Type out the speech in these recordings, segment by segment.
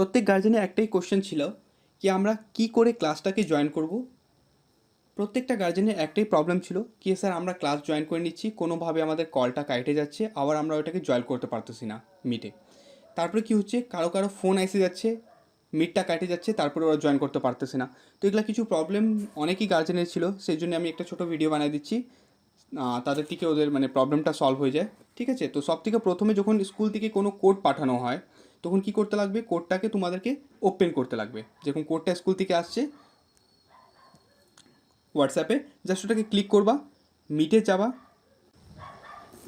প্রত্যেক গার্জেনের একটাই কোশ্চেন ছিল কি আমরা কি করে ক্লাসটাকে জয়েন করব? প্রত্যেকটা গার্জেনের একটাই প্রবলেম ছিল কি স্যার আমরা ক্লাস জয়েন করে নিচ্ছি, কোনোভাবে আমাদের কলটা কাটে যাচ্ছে, আবার আমরা ওটাকে জয়েন করতে পারতেছি না মিটে তারপরে কি হচ্ছে? কারও কারও ফোন এসে যাচ্ছে মিটটা কাটে যাচ্ছে, তারপরে ওরা জয়েন করতে পারতেছে না। তো এগুলো কিছু প্রবলেম অনেকই গার্জেনের ছিল, সেই জন্য আমি একটা ছোটো ভিডিও বানিয়ে দিচ্ছি। তাদের থেকে ওদের মানে প্রবলেমটা সলভ হয়ে যায়, ঠিক আছে? তো সব থেকে প্রথমে যখন স্কুল থেকে কোনো কোড পাঠানো হয় তখন কি করতে লাগবে? কোডটাকে তোমাদেরকে ওপেন করতে লাগবে। যেরকম কোডটা স্কুল থেকে আসছে হোয়াটসঅ্যাপে জাস্ট ওটাকে ক্লিক করবা মিটে যাবা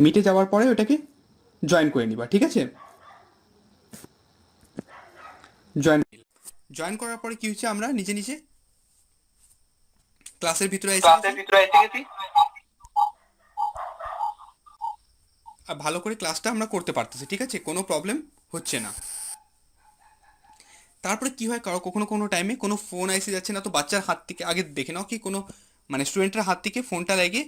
মিটে যাওয়ার পরে ওটাকে জয়েন করে নিবা ঠিক আছে? জয়েন জয়েন করার পরে কি হচ্ছে আমরা নিজে নিজে ক্লাসের ভিতরে ক্লাসের ভিতরে এসে গেছি। আর ভালো করে ক্লাসটা আমরা করতে পারতেছি ঠিক আছে? কোনো প্রবলেম হচ্ছে না। তারপরে কি হয়? কারও কখনো কোনো টাইমে কোনো ফোন এসে যাচ্ছে না, তো বাচ্চার হাত থেকে আগে দেখে নাও কি কোনো মানে স্টুডেন্টের হাত থেকে ফোনটা লেগে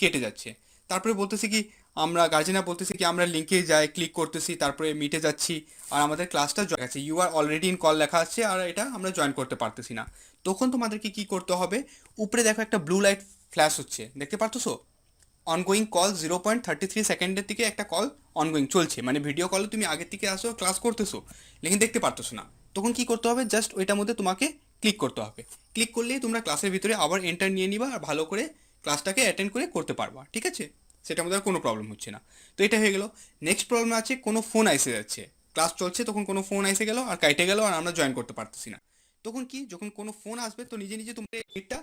কেটে যাচ্ছে। তারপরে বলতেছে কি, আমরা গার্জেনরা বলতেছি কি, আমরা লিঙ্কে যাই ক্লিক করতেছি, তারপরে মিটে যাচ্ছি, আর আমাদের ক্লাসটা জয়েন আছে। You are already in call লেখা আছে, আর এটা আমরা জয়েন করতে পারতেছি না। তখন তোমাদেরকে কি করতে হবে? উপরে দেখো একটা ব্লু লাইট ফ্ল্যাশ হচ্ছে। দেখতে পারতেছো? Ongoing call zero point thirty three সেকেন্ডের থেকে একটা কল অনগোয়িং চলছে। মানে ভিডিও কলে তুমি আগের থেকে আসো ক্লাস করতেছো, লেকিন দেখতে পারতেছো না। তখন কি করতে হবে? জাস্ট ওইটার মধ্যে তোমাকে ক্লিক করতে হবে। ক্লিক করলেই তোমরা ক্লাসের ভিতরে আবার এন্টার নিয়ে নিবা আর ভালো করে ক্লাসটাকে অ্যাটেন্ড করে করতে পারবা, ঠিক আছে? সেটার মধ্যে আর কোনো প্রবলেম হচ্ছে না। তো এটা হয়ে গেল। নেক্সট প্রবলেম আছে, কোনো ফোন এসে যাচ্ছে। ক্লাস চলছে, তখন কোনো ফোন এসে গেল আর কাইটে গেল আর আমরা জয়েন করতে পারতেছি না। তখন কি? যখন কোনো ফোন আসবে, তো নিজে নিজে তোমার এটা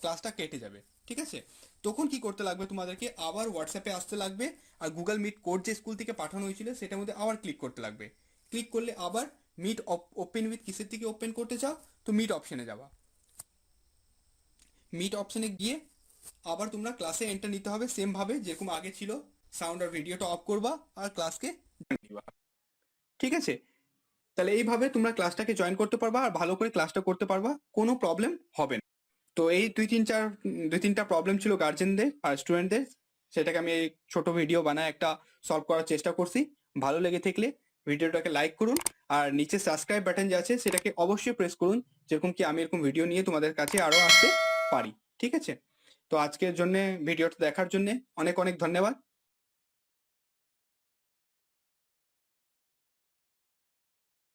ক্লাসটা কেটে যাবে। ঠিক আছে? তখন কি করতে লাগবে তোমাদেরকে? আবার হোয়াটসঅ্যাপে আসতে লাগবে আর গুগল মিট কোড যে স্কুল থেকে পাঠানো হয়েছিল সেটার মধ্যে আবার ক্লিক করতে লাগবে। ক্লিক করলে আবার মিট ওপেন উইথ কিসের থেকে ওপেন করতে চাও? তো মিট অপশনে যাবা। মিট অপশনে গিয়ে আবার তোমরা ক্লাসে এন্টার নিতে হবে সেম ভাবে যেরকম আগে ছিল। সাউন্ড আর ভিডিওটা অফ করবা আর ক্লাসকে ঠিক আছে? তাহলে এইভাবে তোমরা ক্লাসটাকে জয়েন করতে পারবা আর ভালো করে ক্লাসটা করতে পারবা। কোনো প্রবলেম হবে না। তো এই দুই তিন চার, দুই তিনটা প্রবলেম ছিল গার্জেনদের আর স্টুডেন্টদের সেটাকে আমি এই ছোট ভিডিও বানায় একটা সলভ করার চেষ্টা করছি। ভালো লেগে থাকলে ভিডিওটাকে লাইক করুন আর নিচে সাবস্ক্রাইব বাটন যে আছে সেটাকে অবশ্যই প্রেস করুন। যেরকম কি আমি এরকম ভিডিও নিয়ে তোমাদের কাছে আরও আসতে পারি। ঠিক আছে? তো আজকের জন্য ভিডিওটা দেখার জন্য অনেক অনেক ধন্যবাদ।